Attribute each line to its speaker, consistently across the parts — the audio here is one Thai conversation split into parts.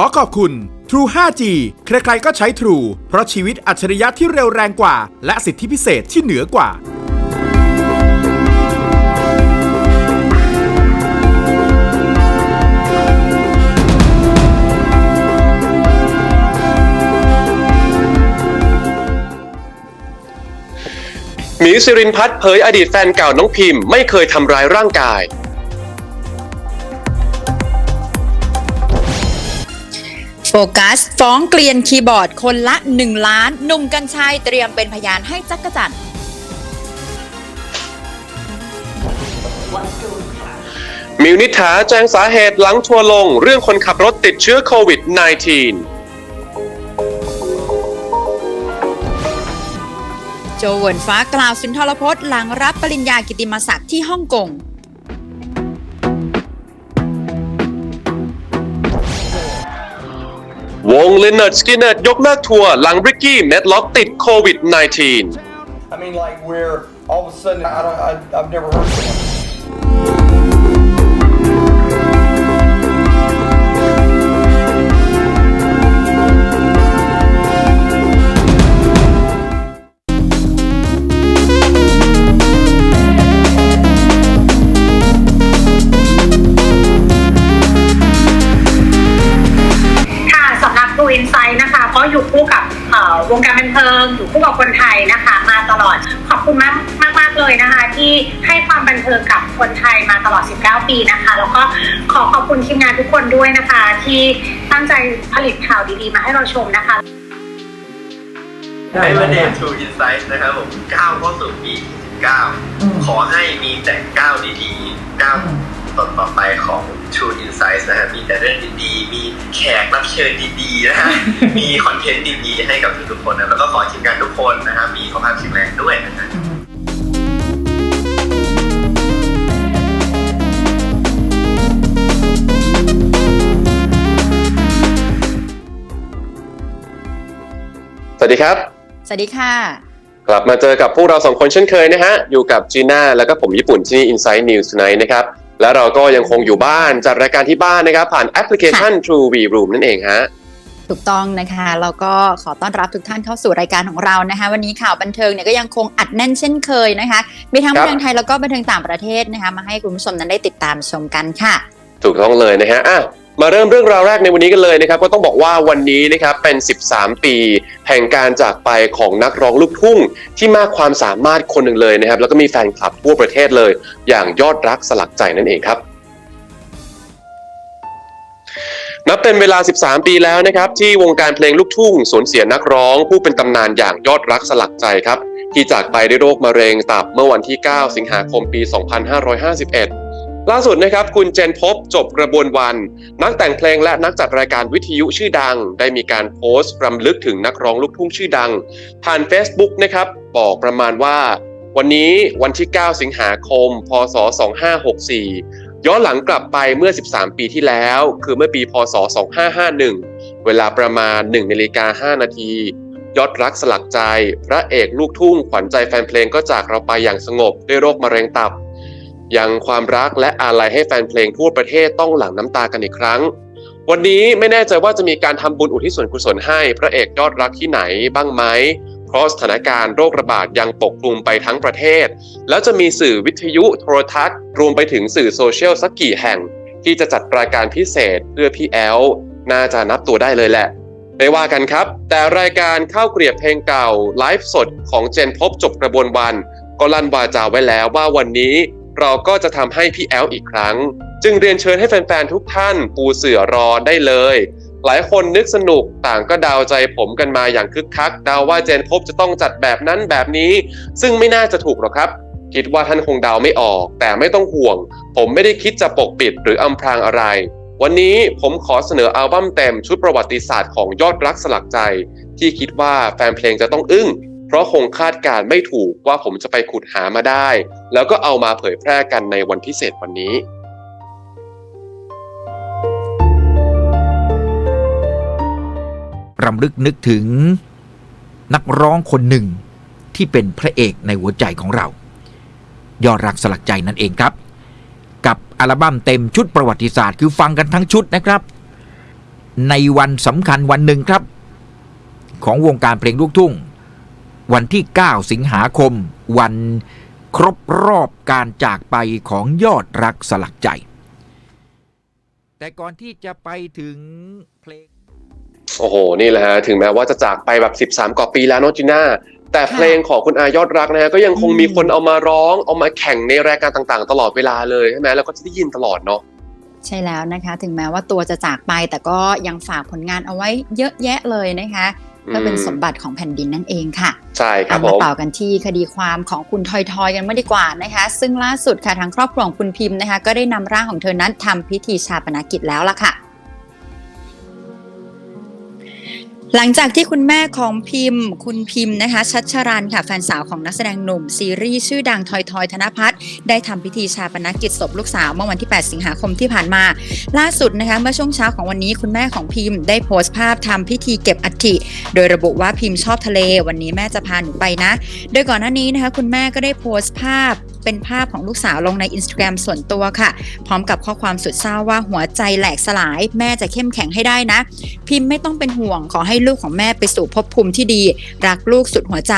Speaker 1: อขอบคุณ True 5G ใครๆก็ใช้ True เพราะชีวิตอัจฉริยะที่เร็วแรงกว่า และสิทธิพิเศษที่เหนือกว่า
Speaker 2: หมีสิรินพัฒน์เผยอดีตแฟนเก่าน้องพิมพ์ไม่เคยทำร้ายร่างกาย
Speaker 3: โฟกัสฟ้องเกลียนคีย์บอร์ดคนละ 1 ล้านหนุ่มกัญชัยเตรียมเป็นพยานให้จักรจันทร์
Speaker 2: มิวนิษฐาแจ้งสาเหตุหลังทัวร์ลงเรื่องคนขับรถติดเชื้อโควิด -19
Speaker 3: โจเหวินฟ้ากล่าวสุนทรพจน์หลังรับปริญญากิติมศักดิ์ที่ฮ่องกง
Speaker 2: วงลินเนอร์สกินเนอร์ยกเลิกทัวร์หลังริกกี้เน็ตล็อกติดโควิด -19
Speaker 4: I mean, like we're all of a sudden I don't, I, I've never heard of
Speaker 5: ก็อยู่คู่กับเอ่อวงการบันเทิงอยู่คู่กับคนไทยนะคะ มาตลอดขอบคุณมากมากมากๆเลยนะคะ ที่ให้ความบันเทิงกับคนไทยมาตลอด 19 ปีนะคะ แล้วก็ขอขอบคุณทีมงานทุกคนด้วยนะคะ ที่ตั้งใจผลิตข่าวดีๆ มาให้เราชมนะคะ
Speaker 6: ในประเด็น True Insight นะครับผมก้าวเข้าสู่ปีที่19 ขอให้มีแต่ก้าวดีๆก้าว ต่อต่อไปของ True Insight นะฮะมีแต่เรื่องดีๆ มีแขกรับเชิญดีๆนะฮะ มีคอนเทนต์ดีๆ ให้กับทุกๆคนนะ แล้วก็ขอทีมงานทุกคนนะฮะมีสุขภาพแข็งแรงด้วยนะฮะ
Speaker 2: สวัสดีครับ
Speaker 3: สวัสดีค่ะ
Speaker 2: กลับมาเจอกับพวกเราสองคนเช่นเคยนะฮะ อยู่กับจีน่าแล้วก็ผมญี่ปุ่นที่นี่ Inside News Tonight นะครับ แล้วเราก็ยังคงอยู่บ้านจัดรายการที่บ้านนะครับ ผ่านแอปพลิเคชัน True V Room นั่นเองฮะ
Speaker 3: ถูกต้องนะคะแล้วก็ขอต้อนรับทุกท่านเข้าสู่รายการของเรานะคะ วันนี้ข่าวบันเทิงเนี่ยก็ยังคงอัดแน่นเช่นเคยนะคะ มีทั้ง
Speaker 2: ครั
Speaker 3: บั
Speaker 2: บ
Speaker 3: นเทิงไทยแล้วก็บันเทิงต่างประเทศนะคะ มาให้คุณผู้ชมนั้นได้ติดตามชมกันค่ะ
Speaker 2: ถูกต้องเลยนะฮะอะ มาเริ่มเรื่องราวแรกในวันนี้กันเลยนะครับ ก็ต้องบอกว่าวันนี้นะครับเป็น 13 ปี แห่งการจากไปของนักร้องลูกทุ่ง ที่มากความสามารถคนหนึ่งเลยนะครับ แล้วก็มีแฟนคลับทั่วประเทศเลย อย่างยอดรักสลักใจนั่นเองครับนับเป็นเวลา 13 ปีแล้วนะครับ ที่วงการเพลงลูกทุ่งสูญเสียนักร้อง ผู้เป็นตำนานอย่างยอดรักสลักใจครับ ที่จากไปด้วยโรคมะเร็งตับเมื่อวันที่ 9 สิงหาคมปี 2551 ล่าสุดนะครับคุณเจนพบจบกระบวนวัน นักแต่งเพลงและนักจัดรายการวิทยุชื่อดัง ได้มีการโพสต์รำลึกถึงนักร้องลูกทุ่งชื่อดัง ผ่าน Facebook นะครับ บอกประมาณว่า วันนี้วันที่ 9 สิงหาคม พศ 2564 ย้อนหลังกลับไปเมื่อ 13 ปีที่แล้ว คือเมื่อปี พศ 2551 เวลาประมาณ1นาฬิกา5นาทียอดรักสลักใจ พระเอกลูกทุ่งขวัญใจแฟนเพลงก็จากเราไปอย่างสงบด้วยโรคมะเร็งตับ ยังความรักและอาลัยให้แฟนเพลงทั่วประเทศต้องหลั่งน้ำตากันอีกครั้ง วันนี้ไม่แน่ใจว่าจะมีการทำบุญอุทิศส่วนกุศลให้พระเอกยอดรักที่ไหนบ้างไหมเพราะสถานการณ์โรคระบาดยังปกคลุมไปทั้งประเทศ แล้วจะมีสื่อวิทยุโทรทัศน์ รวมไปถึงสื่อโซเชียลสักกี่แห่ง ที่จะจัดรายการพิเศษเพื่อพี่แอลน่าจะนับตัวได้เลยแหละไม่ว่ากันครับ แต่รายการข้าวเกรียบเพลงเก่าไลฟ์สดของเจนพบจบกระบวนวัน ก็ลั่นวาจาไว้แล้วว่าวันนี้ เราก็จะทำให้พี่แอลอีกครั้ง จึงเรียนเชิญให้แฟนๆทุกท่าน ปูเสือรอได้เลย หลายคนนึกสนุกต่างก็เดาวใจผมกันมาอย่างคึกคักเดาว่าเจนพบจะต้องจัดแบบนั้นแบบนี้ ซึ่งไม่น่าจะถูกหรอกครับ คิดว่าท่านคงเดาไม่ออก แต่ไม่ต้องห่วง ผมไม่ได้คิดจะปกปิดหรืออำพรางอะไร วันนี้ผมขอเสนออัลบั้มเต็มชุดประวัติศาสตร์ของยอดรักสลักใจ ที่คิดว่าแฟนเพลงจะต้องอึ้ง เพราะคงคาดการ์ไม่ถูกว่าผมจะไปขุดหามาได้ แล้วก็เอามาเผยแพร่กันในวันพิเศษวันนี้
Speaker 7: รำลึกนึกถึงนักร้องคนหนึ่งที่เป็นพระเอกในหัวใจของเรา ยอดรักสลักใจนั่นเองครับ กับอัลบั้มเต็มชุดประวัติศาสตร์คือฟังกันทั้งชุดนะครับ ในวันสำคัญวันหนึ่งครับ ของวงการเพลงลูกทุ่ง วันที่ 9 สิงหาคม วันครบรอบการจากไปของยอดรักสลักใจ แต่ก่อนที่จะไปถึงเพลง
Speaker 2: โอ้โห นี่แหละฮะ ถึงแม้ว่าจะจากไปแบบ 13 กว่าปีแล้วเนอะจีน่าแต่เพลงของคุณอายอดรักนะฮะก็ยังคง
Speaker 3: อืม
Speaker 2: มีคนเอามาร้อง เอามาแข่งในรายการต่างๆ ตลอดเวลาเลยใช่ไหมแล้วก็จะได้ยินตลอดเนาะ
Speaker 3: ใช่แล้วนะคะ ถึงแม้ว่าตัวจะจากไปแต่ก็ยังฝากผลงานเอาไว้เยอะแยะเลยนะคะ ก็เป็นสมบัติของแผ่นดินนั่นเองค่ะ
Speaker 2: ใช่ครับ
Speaker 3: เอา
Speaker 2: ผ
Speaker 3: มามต่อกันที่คดีความของคุณทอยทอยกันไม่ดีกว่านะคะ ซึ่งล่าสุดค่ะทางครอบครัวของคุณพิมพ์นะคะ ก็ได้นำร่างของเธอนั้นทำพิธีชาปนกิจแล้วล่ะค่ะ หลังจากที่คุณแม่ของพิมพ์ คุณพิมพ์นะคะ ชัชรันค่ะแฟนสาวของนักแสดงหนุ่ม ซีรีส์ชื่อดังทอยทอยธนพัฒน์ได้ทำพิธีชาปนกิจศพลูกสาวเมื่อวันที่ 8 สิงหาคมที่ผ่านมา ล่าสุดนะคะเมื่อช่วงเช้าของวันนี้คุณแม่ของพิมพ์ ได้โพสต์ภาพทำพิธีเก็บอัฐิโดยระบุว่าพิมพ์ชอบทะเล วันนี้แม่จะพาหนูไปนะ โดยก่อนหน้านี้นะคะคุณแม่ก็ได้โพสต์ภาพ เป็นภาพของลูกสาวลงใน Instagram ส่วนตัวค่ะ พร้อมกับข้อความสุดเศร้าว่าหัวใจแหลกสลาย แม่จะเข้มแข็งให้ได้นะ พิมพ์ไม่ต้องเป็นห่วงขอให้ลูกของแม่ไปสู่ภพภูมิที่ดี รักลูกสุดหัวใจ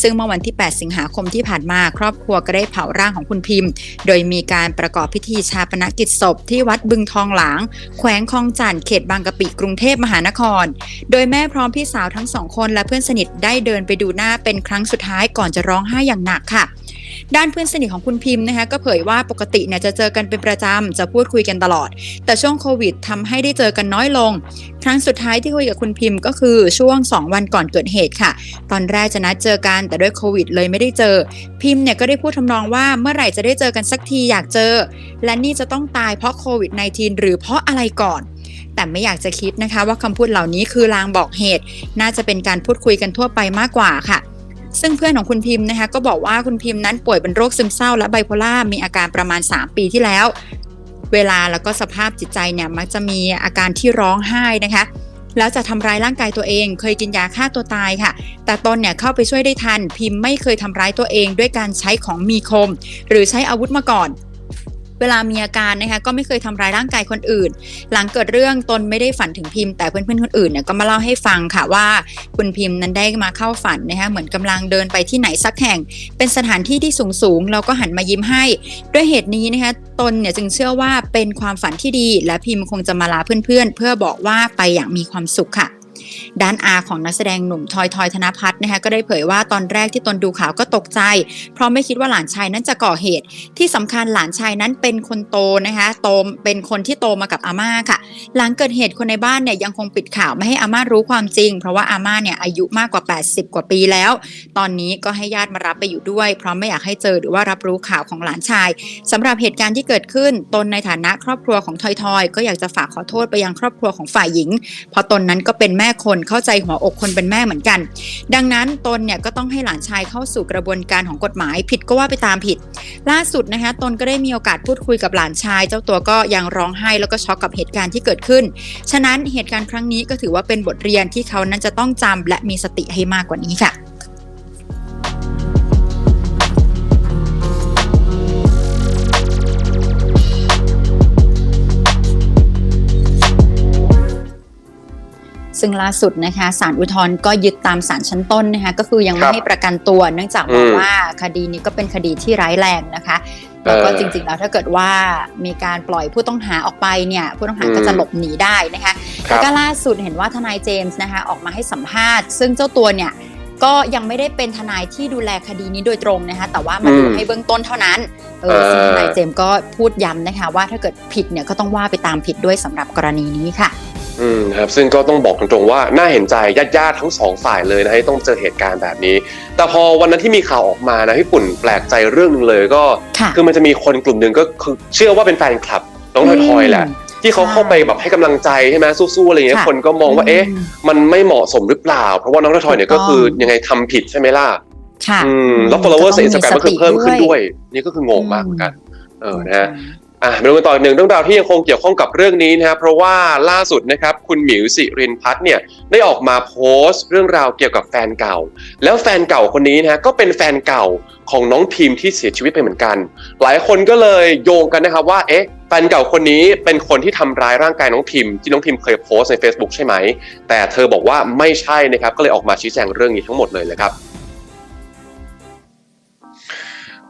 Speaker 3: ซึ่งเมื่อวันที่ 8 สิงหาคมที่ผ่านมา ครอบครัวก็ได้เผาร่างของคุณพิมพ์ โดยมีการประกอบพิธีชาปนกิจศพที่วัดบึงทองหลาง แขวงคลองจันทน์เขตบางกะปิกรุงเทพมหานคร โดยแม่พร้อมพี่สาวทั้งสองคนและเพื่อนสนิทได้เดินไปดูหน้าเป็นครั้งสุดท้ายก่อนจะร้องไห้อย่างหนักค่ะ ด้านเพื่อนสนิทของคุณพิมพ์นะคะก็เผยว่าปกติเนี่ยจะเจอกันเป็นประจำจะพูดคุยกันตลอด แต่ช่วงโควิดทำให้ได้เจอกันน้อยลง ครั้งสุดท้ายที่คุยกับคุณพิมพ์ ก็คือช่วง 2 วันก่อนเกิดเหตุค่ะ ตอนแรกจะนัดเจอกันแต่ด้วยโควิด เลยไม่ได้เจอ พิมพ์เนี่ยก็ได้พูดทำนองว่าเมื่อไหร่จะได้เจอกันสักทีอยากเจอ และนี่จะต้องตายเพราะโควิด -19 หรือเพราะอะไรก่อนแต่ไม่อยากจะคิดนะคะว่าคำพูดเหล่านี้คือลางบอกเหตุ น่าจะเป็นการพูดคุยกันทั่วไปมากกว่าค่ะ ซึ่งเพื่อนของคุณพิมพ์นะคะก็บอกว่าคุณพิมพ์นั้นป่วยเป็นโรคซึมเศร้าและไบโพล่ามีอาการประมาณ 3 ปีที่แล้ว เวลาแล้วก็สภาพจิตใจเนี่ยมักจะมีอาการที่ร้องไห้นะคะแล้วจะทำร้ายร่างกายตัวเอง เคยกินยาฆ่าตัวตายค่ะ แต่ตนเนี่ยเข้าไปช่วยได้ทัน พิมพ์ไม่เคยทำร้ายตัวเองด้วยการใช้ของมีคม หรือใช้อาวุธมาก่อน เวลามีอาการนะคะก็ไม่เคยทำร้ายร่างกายคนอื่น หลังเกิดเรื่องตนไม่ได้ฝันถึงพิมพ์แต่เพื่อนๆคนอื่นเนี่ยก็มาเล่าให้ฟังค่ะว่าคุณพิมพ์นั้นได้มาเข้าฝันนะคะเหมือนกำลังเดินไปที่ไหนสักแห่ง เป็นสถานที่ที่สูงสูงๆแล้วก็หันมายิ้มให้ ด้วยเหตุนี้นะคะตนเนี่ยจึงเชื่อว่าเป็นความฝันที่ดี และพิมพ์คงจะมาลาเพื่อนๆเพื่อบอกว่าไปอย่างมีความสุขค่ะ ด้านอาของนักแสดงหนุ่มทอยทอยธนพัฒน์นะคะก็ได้เผยว่าตอนแรกที่ตนดูข่าวก็ตกใจ เพราะไม่คิดว่าหลานชายนั้นจะก่อเหตุ ที่สำคัญหลานชายนั้นเป็นคนโตนะคะโตเป็นคนที่โตมากับอาม่าค่ะ หลังเกิดเหตุคนในบ้านเนี่ยยังคงปิดข่าวไม่ให้อาม่ารู้ความจริง เพราะว่าอาม่าเนี่ยอายุมากกว่า 80 กว่าปีแล้ว ตอนนี้ก็ให้ญาติมารับไปอยู่ด้วย เพราะไม่อยากให้เจอหรือว่ารับรู้ข่าวของหลานชายสำหรับเหตุการณ์ที่เกิดขึ้นตนในฐานะครอบครัวของทอยทอยก็อยากจะฝากขอโทษไปยังครอบครัวของฝ่ายหญิง เพราะตนนั้นก็เป็นแม่คนเข้าใจหัวอกคนเป็นแม่เหมือนกัน ดังนั้นตนเนี่ยก็ต้องให้หลานชายเข้าสู่กระบวนการของกฎหมาย ผิดก็ว่าไปตามผิด ล่าสุดนะคะตนก็ได้มีโอกาสพูดคุยกับหลานชาย เจ้าตัวก็ยังร้องไห้แล้วก็ช็อกกับเหตุการณ์ที่เกิดขึ้น ฉะนั้นเหตุการณ์ครั้งนี้ก็ถือว่าเป็นบทเรียนที่เขานั้นจะต้องจำและมีสติให้มากกว่านี้ค่ะ ซึ่งล่าสุดนะคะศาลอุทธรณ์ก็ยึดตามศาลชั้นต้นนะคะก็คือยัง
Speaker 2: ค
Speaker 3: ไม่
Speaker 2: รับ
Speaker 3: ให้ประกันตัว เนื่องจากบอ
Speaker 2: อื
Speaker 3: ก
Speaker 2: ม
Speaker 3: ว่าคดีนี้ก็เป็นคดีที่ร้ายแรงนะคะแล้วก็
Speaker 2: เออ
Speaker 3: จริงๆแล้วถ้าเกิดว่ามีการปล่อยผู้ต้องหาออกไปเนี่ยผู้ต้องหาก็
Speaker 2: อืม
Speaker 3: จะหลบหนีได้นะคะ
Speaker 2: ค
Speaker 3: แล้ว
Speaker 2: รับ
Speaker 3: ก็ล่าสุดเห็นว่าทนายเจมส์นะคะออกมาให้สัมภาษณ์ ซึ่งเจ้าตัวเนี่ยก็ยังไม่ได้เป็นทนายที่ดูแลคดีนี้โดยตรงนะคะแต่ว่ามาดู
Speaker 2: อืม
Speaker 3: ให้เบื้องต้นเท่านั้นเออซึ่งทนายเจมส์ก็พูดย้ำนะคะว่าถ้าเกิดผิดเนี่ยก็ต้องว่าไปตามผิดด้วยสำหรับกรณีนี้ค่ะ
Speaker 2: อืมครับซึ่งก็ต้องบอกตรงๆว่าน่าเห็นใจญาติๆทั้งสองฝ่ายเลยนะที่ต้องเจอเหตุการณ์แบบนี้ แต่พอวันนั้นที่มีข่าวออกมานะพี่ปุ่นแปลกใจเรื่องหนึงเลยก็
Speaker 3: ค่ะ
Speaker 2: คือมันจะมีคนกลุ่มหนึ่งก็คือเชื่อว่าเป็นแฟนคลับน้องทอยๆแหละที่เขาเข้าไปแบบให้กำลังใจใช่ไหมสู้ๆอะไรเงี้ย
Speaker 3: ค่ะ
Speaker 2: คนก็มองว่าเอ๊ะ
Speaker 3: อืม
Speaker 2: มันไม่เหมาะสมหรือเปล่า เพราะว่าน้องทอยๆเนี่ย
Speaker 3: ถู
Speaker 2: ก็
Speaker 3: กต้อง
Speaker 2: คือยังไงทำผิดใช่ไหมล่ะ
Speaker 3: ค่ะ
Speaker 2: อืมแล้ว followers ใน Instagram ก็คือเพิ่มขึ้นด้วย นี่ก็คืองงมากเหมือนกันเออนะฮะ อะมาดูกันต่ออีกหนึ่งเรื่องราวที่ยังคงเกี่ยวข้องกับเรื่องนี้นะครับเพราะว่าล่าสุดนะครับคุณหมิวสิรินพัฒน์เนี่ยได้ออกมาโพสต์ เรื่องราวเกี่ยวกับแฟนเก่า แล้วแฟนเก่าคนนี้นะฮะก็เป็นแฟนเก่าของน้องพิมที่เสียชีวิตไปเหมือนกัน หลายคนก็เลยโยงกันนะครับว่าเอ๊ะแฟนเก่าคนนี้เป็นคนที่ทำร้ายร่างกายน้องพิมที่น้องพิมเคยโพสต์ใน Facebook ใช่ไหม แต่เธอบอกว่าไม่ใช่นะครับก็เลยออกมาชี้แจงเรื่องนี้ทั้งหมดเลยเลยครับ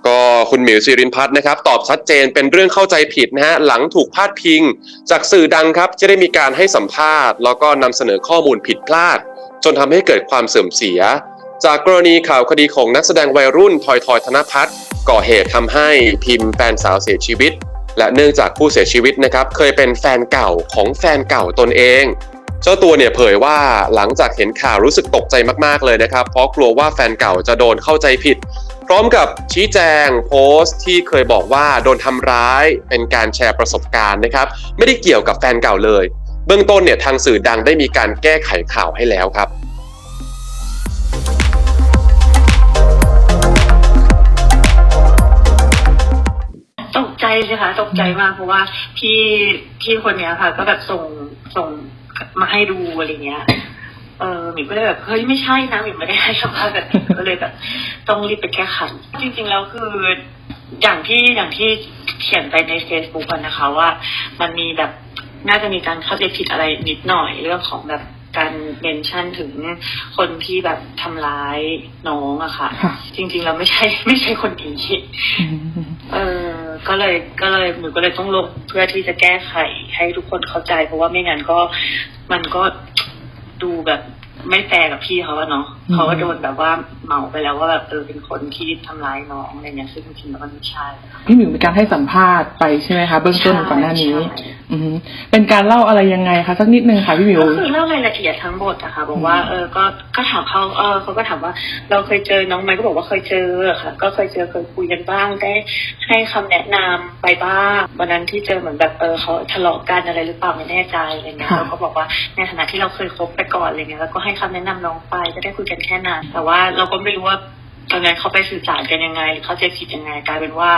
Speaker 2: ก็คุณหมิวสิรินพัฒน์นะครับ ตอบชัดเจนเป็นเรื่องเข้าใจผิดนะฮะหลังถูกพาดพิง จากสื่อดังครับจะได้มีการให้สัมภาษณ์ แล้วก็นำเสนอข้อมูลผิดพลาด จนทำให้เกิดความเสื่อมเสีย จากกรณีข่าวคดีของนักแสดงวัยรุ่นทอยทอยธนพัฒน์ก่อเหตุทำให้พิมพ์แฟนสาวเสียชีวิต และเนื่องจากผู้เสียชีวิตนะครับเคยเป็นแฟนเก่าของแฟนเก่าตนเองเจ้าตัวเนี่ยเผยว่าหลังจากเห็นข่าวรู้สึกตกใจมากๆเลยนะครับ เพราะกลัวว่าแฟนเก่าจะโดนเข้าใจผิด ร้อมกับชี้แจงโพสต์ที่เคยบอกว่าโดนทำร้ายเป็นการแชร์ประสบการณ์นะครับ ไม่ได้เกี่ยวกับแฟนเก่าเลย เบื้องต้นเนี่ยทางสื่อดังได้มีการแก้ไขข่าวให้แล้วครับ
Speaker 8: ตกใจสิคะตกใจมากเพราะว่าพี่พี่คนเนี้ยค่ะ ก็แบบส่งส่งมาให้ดูอะไรเงี้ย เออหมิวก็เลยแบบเฮ้ยไม่ใช่นะหมิวไม่ได้ให้สัมภาษณ์แบบนี้ก็เลยแบบต้องรีบไปแก้ไขจริงๆแล้วคืออย่างที่อย่างที่เขียนไปใน Facebook อะนะคะว่า มันมีแบบน่าจะมีการเข้าใจผิดอะไรนิดหน่อยเรื่องของแบบการเมนชั่นถึงคนที่แบบทำร้ายน้องอะค่ะ
Speaker 9: ค่ะ
Speaker 8: จริงๆเราไม่ใช่ไม่ใช่คนนี้เออก็เลยก็เลยหนูก็เลยต้องลงเพื่อที่จะแก้ไขให้ทุกคนเข้าใจ เพราะว่าไม่งั้นก็มันก็ ดูแบบไม่แฟร์กับพี่เขาอะเนาะเขาก็โดนแบบว่าเหมาไปแล้วว่าแบบเออเป็นคนที่ทำร้ายน้องอะไรเงี้ยซึ่งจริงๆแล้วมันไม่ใช่
Speaker 9: พี่หมิวมีการให้สัมภาษณ์ไปใช่ไหมคะเบื้องต้นก่อนหน้านี้
Speaker 8: ใช่
Speaker 9: อือฮึเป็นการเล่าอะไรยังไงคะสักนิดนึงค่ะพี่หมิว
Speaker 8: ก็คือเล่ารายละเอียดทั้งหมดอะค่ะบอกว่าเออก็ก็ถามเขาเออเขาก็ถามว่า เราเคยเจอน้องไหมก็บอกว่าเคยเจอค่ะ ก็เคยเจอเคยคุยกันบ้างได้ให้คำแนะนำไปบ้างวันนั้นที่เจอเหมือนแบบเออเขาทะเลาะกันอะไรหรือเปล่าไม่แน่ใจอะไรเงี้ย
Speaker 9: ค่ะ
Speaker 8: เราก็บอกว่าในฐานะที่เราเคยคบไปก่อนอะไรเงี้ยแล้วก็ให้คำแนะนำน้องไปก็ได้คุยกันแค่นั้นแต่ว่าเราก็ไม่รู้ว่าตอนนั้นเขาไปสื่อสารกันยังไงหรือเขาใจผิดยังไงกลายเป็นว่า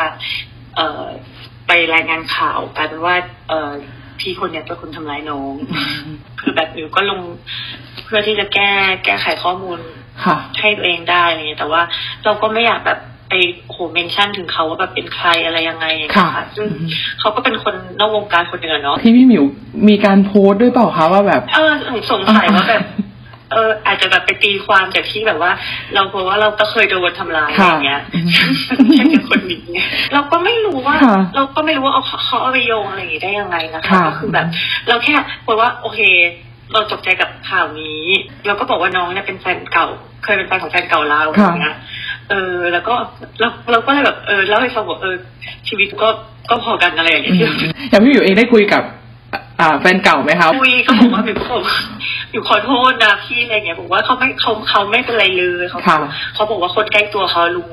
Speaker 8: เอ่อไปรายงานข่าวกลายเป็นว่า เอ่อพี่คนเนี้ยเป็นคนทำร้ายน้อง คือแบบหนูก็ลงเพื่อที่จะแก้แก้ไขข้อมูล
Speaker 9: ค่ะ
Speaker 8: ให้ตัวเองได้อะไรเงี้ยแต่ว่าเราก็ไม่อยากแบบไปโหเมนชั่นถึงเขาว่าแบบเป็นใครอะไรยังไงอย่างเงี้ย
Speaker 9: ค่ะ
Speaker 8: ค่ะซึ่งเขาก็เป็นคนนอกวงการคนหนึ่งอะเนาะ
Speaker 9: ที่พี่หมิวมีการโพสต์ด้วยเปล่าคะว่าแบบ
Speaker 8: เออหนูสงสัยว่าแบบ เอออาจจะแบบไปตีความจากที่แบบว่า เรากลัวว่าเราก็เคยโดนทำร้ายอะไรเงี้ย
Speaker 9: ค่ะ
Speaker 8: ใช่เป็นคนนี้เราก็ไม่รู้ว่า
Speaker 9: ค่ะ
Speaker 8: เราก็ไม่รู้ว่าเอาเขาเอาไปโยงอะไรอย่างงี้ได้ยังไงนะคะ
Speaker 9: ค่ะ
Speaker 8: ก็คือแบบ เราแค่บอกว่าโอเค เราตกใจกับข่าวนี้ เราก็บอกว่าน้องเนี่ยเป็นแฟนเก่า เคยเป็นแฟนของแฟนเก่าเราอย่างเงี้ยเออ แล้วก็เราเราก็เลยแบบเออเล่าให้ฟังบอกเออชีวิตก็ก็พอกันอะไรอย่างเงี้ย
Speaker 9: อย่างพี่หมิวเองได้คุยกับ อ่าแฟนเก่าไหมคะ
Speaker 8: คุยก็บอกว่าหมิวก็บอกว่าหมิวขอโทษนะพี่อะไรเงี้ยบอกว่าเขาไม่เขาเขาไม่เป็นไรเลยเขา
Speaker 9: ค่ะ
Speaker 8: เขาบอกว่าคนใกล้ตัวเขารู้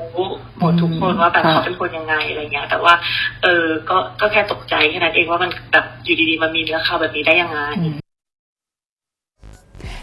Speaker 8: หมดทุกคนว่าแบบ
Speaker 9: ค่ะ
Speaker 8: เขาเป็นคนยังไงอะไรเงี้ย แต่ว่า เออก็ก็แค่ตกใจแค่นั้นเองว่ามันแบบอยู่ดีๆมันมีเนื้อข่าวแบบนี้ได้ยังไง